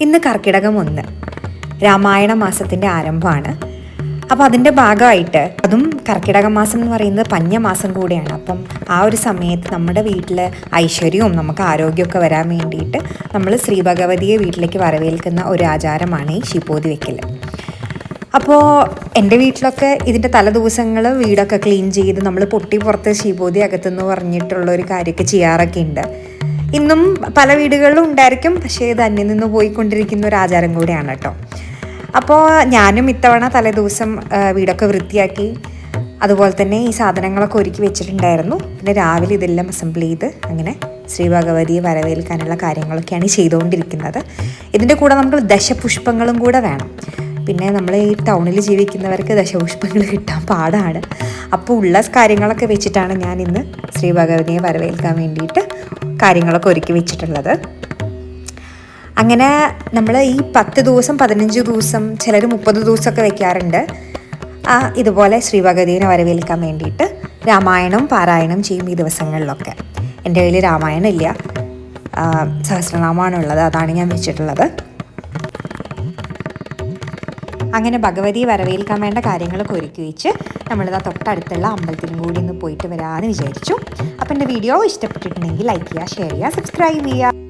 ഇന്ന് കർക്കിടകം ഒന്ന്. രാമായണ മാസത്തിന്റെ ആരംഭമാണ്. അപ്പോൾ അതിന്റെ ഭാഗമായിട്ട് അതും കർക്കിടക മാസം എന്ന് പറയുന്നത് പഞ്ഞമാസം കൂടിയാണ്. അപ്പം ആ ഒരു സമയത്ത് നമ്മുടെ വീട്ടിൽ ഐശ്വര്യവും നമുക്ക് ആരോഗ്യമൊക്കെ വരാൻ വേണ്ടിയിട്ട് നമ്മൾ ശ്രീ ഭഗവതിയെ വീട്ടിലേക്ക് വരവേൽക്കുന്ന ഒരു ആചാരമാണ് ഈ ശിപ്പോതി വെക്കൽ. അപ്പോൾ എന്റെ വീട്ടിലൊക്കെ ഇതിന്റെ തല ദിവസങ്ങൾ വീടൊക്കെ ക്ലീൻ ചെയ്ത് നമ്മൾ പൊട്ടി പുറത്ത് ശിപോതി അകത്തെന്ന് പറഞ്ഞിട്ടുള്ള ഒരു കാര്യമൊക്കെ ചെയ്യാറൊക്കെ ഉണ്ട്. ഇന്നും പല വീടുകളിലും ഉണ്ടായിരിക്കും പക്ഷേ ഇത് അന്യം നിന്ന് പോയിക്കൊണ്ടിരിക്കുന്ന ഒരു ആചാരം കൂടിയാണ് കേട്ടോ. അപ്പോൾ ഞാനും ഇത്തവണ തലേദിവസം വീടൊക്കെ വൃത്തിയാക്കി അതുപോലെ തന്നെ ഈ സാധനങ്ങളൊക്കെ ഒരുക്കി വെച്ചിട്ടുണ്ടായിരുന്നു. പിന്നെ രാവിലെ ഇതെല്ലാം അസംബിൾ ചെയ്ത് അങ്ങനെ ശ്രീ ഭഗവതിയെ വരവേൽക്കാനുള്ള കാര്യങ്ങളൊക്കെയാണ് ചെയ്തുകൊണ്ടിരിക്കുന്നത്. ഇതിന്റെ കൂടെ നമുക്ക് ദശപുഷ്പങ്ങളും കൂടെ വേണം. പിന്നെ നമ്മൾ ഈ ടൗണിൽ ജീവിക്കുന്നവർക്ക് ദശപുഷ്പങ്ങൾ കിട്ടാൻ പാടാണ്. അപ്പോൾ ഉള്ള കാര്യങ്ങളൊക്കെ വെച്ചിട്ടാണ് ഞാൻ ഇന്ന് ശ്രീ ഭഗവതിയെ വരവേൽക്കാൻ വേണ്ടിയിട്ട് കാര്യങ്ങളൊക്കെ ഒരുക്കി വെച്ചിട്ടുള്ളത്. അങ്ങനെ നമ്മൾ ഈ പത്ത് ദിവസം പതിനഞ്ച് ദിവസം ചിലർ മുപ്പത് ദിവസമൊക്കെ വെക്കാറുണ്ട്. ഇതുപോലെ ശ്രീ ഭഗവതിനെ വരവേൽക്കാൻ വേണ്ടിയിട്ട് രാമായണം പാരായണം ചെയ്യും ഈ ദിവസങ്ങളിലൊക്കെ. എന്റെ കയ്യിൽ രാമായണം ഇല്ല സഹസ്രനാമാണുള്ളത് അതാണ് ഞാൻ വെച്ചിട്ടുള്ളത്. അങ്ങനെ ഭഗവതിയെ വരവേൽക്കാൻ വേണ്ട കാര്യങ്ങളൊക്കെ ഒരുക്കി വെച്ച് നമ്മളിതാ തൊട്ടടുത്തുള്ള അമ്പലത്തിലും കൂടി ഒന്ന് പോയിട്ട് വരാമെന്ന് വിചാരിച്ചു. അപ്പം എന്റെ വീഡിയോ ഇഷ്ടപ്പെട്ടിട്ടുണ്ടെങ്കിൽ ലൈക്ക് ചെയ്യുക ഷെയർ ചെയ്യുക സബ്സ്ക്രൈബ് ചെയ്യുക.